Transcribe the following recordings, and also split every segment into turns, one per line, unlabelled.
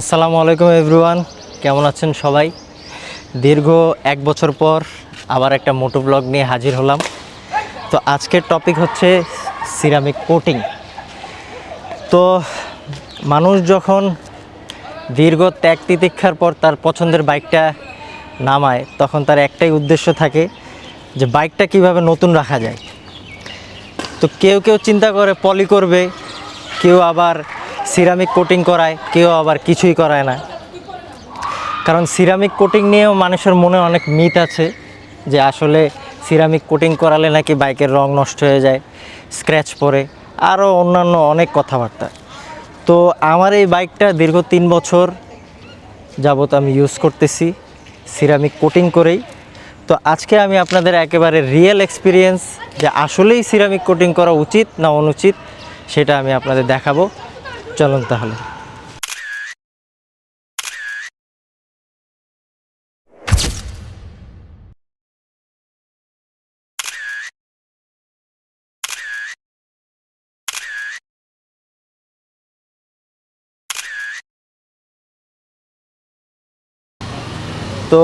আসসালামু আলাইকুম এভরিওয়ান, কেমন আছেন সবাই? দীর্ঘ এক বছর পর আবার একটা মোটো ব্লগ নিয়ে হাজির হলাম। তো আজকের টপিক হচ্ছে সিরামিক কোটিং তো মানুষ যখন দীর্ঘ ত্যাগ তিতিক্ষার পর তার পছন্দের বাইকটা নামায়, তখন তার একটাই উদ্দেশ্য থাকে যে বাইকটা কীভাবে নতুন রাখা যায়। তো কেউ কেউ চিন্তা করে পলি করবে, কেউ আবার সিরামিক কোটিং করায়, কেউ আবার কিছুই করায় না। কারণ সিরামিক কোটিং নিয়েও মানুষের মনে অনেক মিথ আছে যে আসলে সিরামিক কোটিং করালে নাকি বাইকের রং নষ্ট হয়ে যায় স্ক্র্যাচ পরে আরও অন্যান্য অনেক কথাবার্তা। তো আমার এই বাইকটা দীর্ঘ তিন বছর যাবত আমি ইউজ করতেছি, সিরামিক কোটিং করেই। তো আজকে আমি আপনাদের একেবারে রিয়েল এক্সপিরিয়েন্স যে আসলেই সিরামিক কোটিং করা উচিত না অনুচিত, সেটা আমি আপনাদের দেখাবো। চলুন তাহলে। তো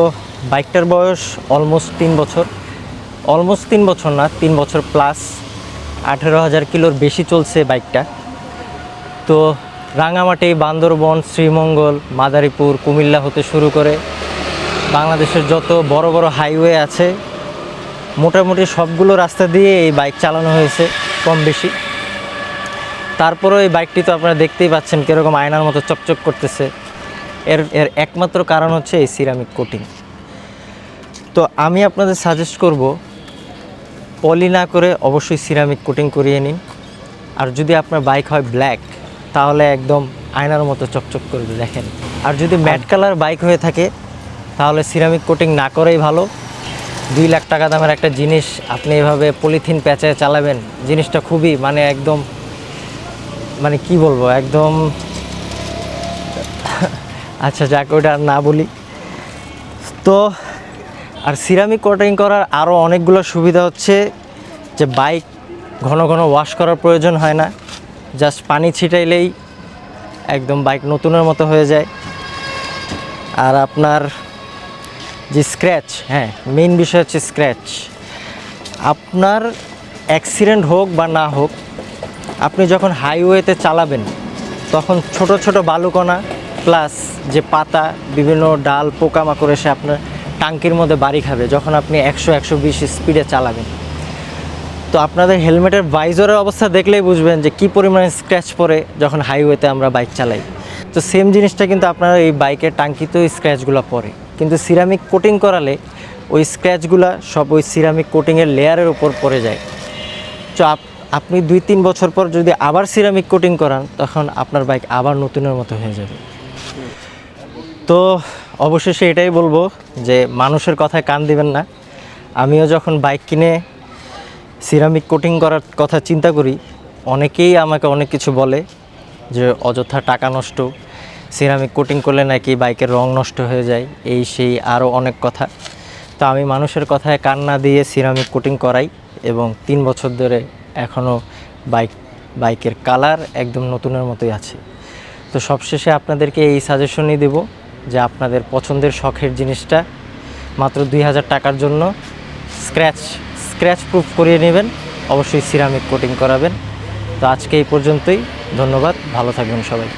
বাইকটার বয়স অলমোস্ট তিন বছর। অলমোস্ট তিন বছর না, তিন বছর প্লাস আঠেরো হাজার কিলোর বেশি চলছে বাইকটা। তো রাঙামাটি, বান্দরবন, শ্রীমঙ্গল, মাদারীপুর, কুমিল্লা হতে শুরু করে বাংলাদেশের যত বড় বড় হাইওয়ে আছে, মোটামুটি সবগুলো রাস্তা দিয়ে এই বাইক চালানো হয়েছে কম বেশি। তারপরেও এই বাইকটি তো আপনারা দেখতেই পাচ্ছেন কীরকম আয়নার মতো চকচক করতেছে। এর এর একমাত্র কারণ হচ্ছে এই সিরামিক কোটিং। তো আমি আপনাদের সাজেস্ট করব, পলি না করে অবশ্যই সিরামিক কোটিং করিয়ে নিন। আর যদি আপনার বাইক হয় ব্ল্যাক তাহলে একদম আয়নার মতো চকচক করবে দেখেন। আর যদি ম্যাট কালার বাইক হয়ে থাকে তাহলে সিরামিক কোটিং না করেই ভালো। দুই লাখ টাকা দামের একটা জিনিস আপনি এভাবে পলিথিন প্যাঁচে চালাবেন জিনিসটা খুবই মানে একদম মানে কি বলব একদম আচ্ছা যাক ওটা আর না বলি। তো আর সিরামিক কোটিং করার আরও অনেকগুলো সুবিধা হচ্ছে যে বাইক ঘন ঘন ওয়াশ করার প্রয়োজন হয় না। জাস্ট পানি ছিটাইলেই একদম বাইক নতুনের মতো হয়ে যায়। আর আপনার যে স্ক্র্যাচ হ্যাঁ মেইন বিষয় হচ্ছে স্ক্র্যাচ আপনার অ্যাক্সিডেন্ট হোক বা না হোক, আপনি যখন হাইওয়েতে চালাবেন, তখন ছোট ছোট বালুকণা প্লাস যে পাতা, বিভিন্ন ডাল, পোকামাকড় এসে আপনার টাঙ্কির মধ্যে বাড়ি খাবে, যখন আপনি একশো একশো বিশ স্পিডে চালাবেন। তো আপনাদের হেলমেটের ভাইজরের অবস্থা দেখলেই বুঝবেন যে কী পরিমাণে স্ক্র্যাচ পড়ে যখন হাইওয়েতে আমরা বাইক চালাই। তো সেম জিনিসটা কিন্তু আপনার এই বাইকের টাঙ্কিতেও স্ক্র্যাচগুলো পড়ে। কিন্তু সিরামিক কোটিং করালে ওই স্ক্র্যাচগুলো সব ওই সিরামিক কোটিংয়ের লেয়ারের উপর পড়ে যায়। তো আপ- আপনি দুই তিন বছর পর যদি আবার সিরামিক কোটিং করান, তখন আপনার বাইক আবার নতুনের মতো হয়ে যাবে। তো অবশেষে এটাই বলব যে মানুষের কথায় কান দিবেন না। আমিও যখন বাইক কিনে সিরামিক কোটিং করার কথা চিন্তা করি, অনেকেই আমাকে অনেক কিছু বলে যে অযথা টাকা নষ্ট। সিরামিক কোটিং করলে নাকি বাইকের রং নষ্ট হয়ে যায়, এই সেই আরও অনেক কথা। তো আমি মানুষের কথায় কান না দিয়ে সিরামিক কোটিং করাই এবং তিন বছর ধরে এখনও বাইক, বাইকের কালার একদম নতুনের মতোই আছে। তো সবশেষে আপনাদেরকে এই সাজেশনই দেব যে আপনাদের পছন্দের শখের জিনিসটা মাত্র দুই হাজার টাকার জন্য স্ক্র্যাচ স্ক্র্যাচ প্রুফ করিয়ে নেবেন, অবশ্যই সিরামিক কোটিং করাবেন। তো আজকে এই পর্যন্তই, ধন্যবাদ, ভালো থাকবেন সবাই।